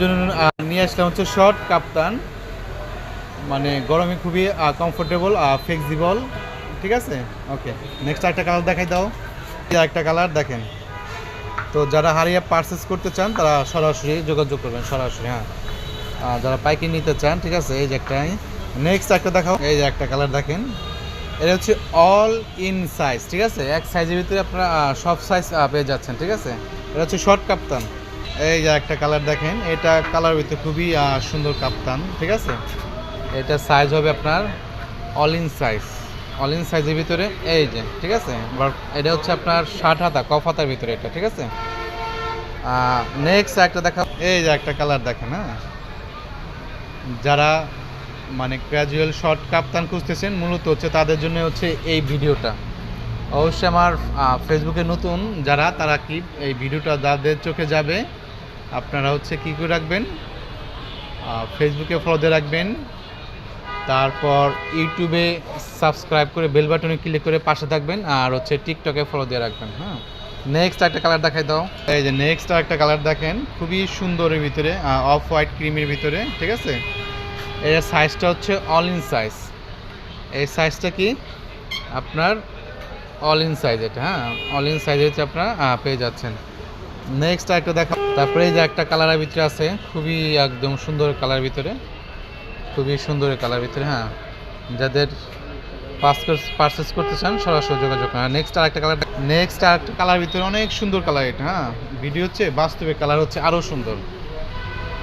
জন্য নিয়ে আসলাম হচ্ছে শর্ট কাপ্তান। মানে গরমে খুবই কমফোর্টেবল আর ফ্লেক্সিবল ঠিক আছে? ওকে নেক্সট একটা কালার দেখাই দাও। একটা কালার দেখেন। তো যারা হারিয়ে পারচেস করতে চান, তারা সরাসরি যোগাযোগ করবেন, সরাসরি হ্যাঁ। যারা পাইকারি নিতে চান, ঠিক আছে, এই যে একটা নেক্সট একটা দেখাও। এই যে একটা কালার দেখেন। এটা হচ্ছে অল ইন সাইজ ঠিক আছে? এক সাইজের ভিতরে আপনারা সব সাইজ পেয়ে যাচ্ছেন, ঠিক আছে? এটা হচ্ছে শর্ট কাপ্তান। এই যে একটা কালার দেখেন, এটা কালার ভিতরে খুবই সুন্দর কাপ্তান, ঠিক আছে? এটা সাইজ হবে আপনার all in size all in সাইজের ভিতরে, এই যে, ঠিক আছে? এটা হচ্ছে আপনার ষাট হাতা, কফ হাতার ভিতরে এটা, ঠিক আছে? নেক্সট একটা দেখা এই যে একটা কালার দেখেন হ্যাঁ? যারা মানে ক্যাজুয়াল শর্ট কাপ্তান খুঁজতেছেন, মূলত হচ্ছে তাদের জন্য হচ্ছে এই ভিডিওটা। অবশ্যই আমার ফেসবুকে নতুন যারা, তারা কি এই ভিডিওটা যাদের চোখে যাবে, আপনারা হচ্ছে কি করে রাখবেন? ফেসবুকে ফলো দিয়ে রাখবেন। তারপর ইউটিউবে সাবস্ক্রাইব করে বেল বাটনে ক্লিক করে পাশে থাকবেন, আর হচ্ছে টিকটকে ফলো দিয়ে রাখবেন হ্যাঁ? নেক্সট একটা কালার দেখাই দাও। এই যে নেক্সট একটা কালার দেখেন, খুবই সুন্দরের ভিতরে অফ হোয়াইট ক্রিমের ভিতরে, ঠিক আছে? এর সাইজটা হচ্ছে অল ইন সাইজ এই সাইজটা কি? আপনার অল ইন সাইজ এটা হ্যাঁ? অল ইন সাইজ হচ্ছে আপনারা পেয়ে যাচ্ছেন। নেক্সট একটা দেখা তারপরে এই যে একটা কালারের ভিতরে আছে, খুবই একদম সুন্দর কালার ভিতরে। খুবই সুন্দর কালার ভিতরে হ্যাঁ? যাদের পারচেস করতে চান, সরাসরি যোগাযোগ করেন। নেক্সট আর একটা কালার নেক্সট আর একটা কালার ভিতরে অনেক সুন্দর কালার এটা হ্যাঁ? ভিডিও হচ্ছে, বাস্তবে কালার হচ্ছে আরও সুন্দর।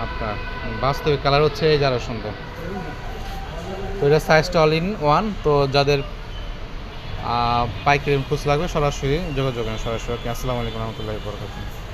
আপনার বাস্তবে কালার হচ্ছে এই যে আরও সুন্দর। তো এটা সাইজটা অল ইন ওয়ান তো যাদের পাইকারি খুচ লাগবে সরাসরি যোগাযোগ সরাসরি। আসসালামু আলাইকুম রহমতুল্লাহ বরকাতুহ।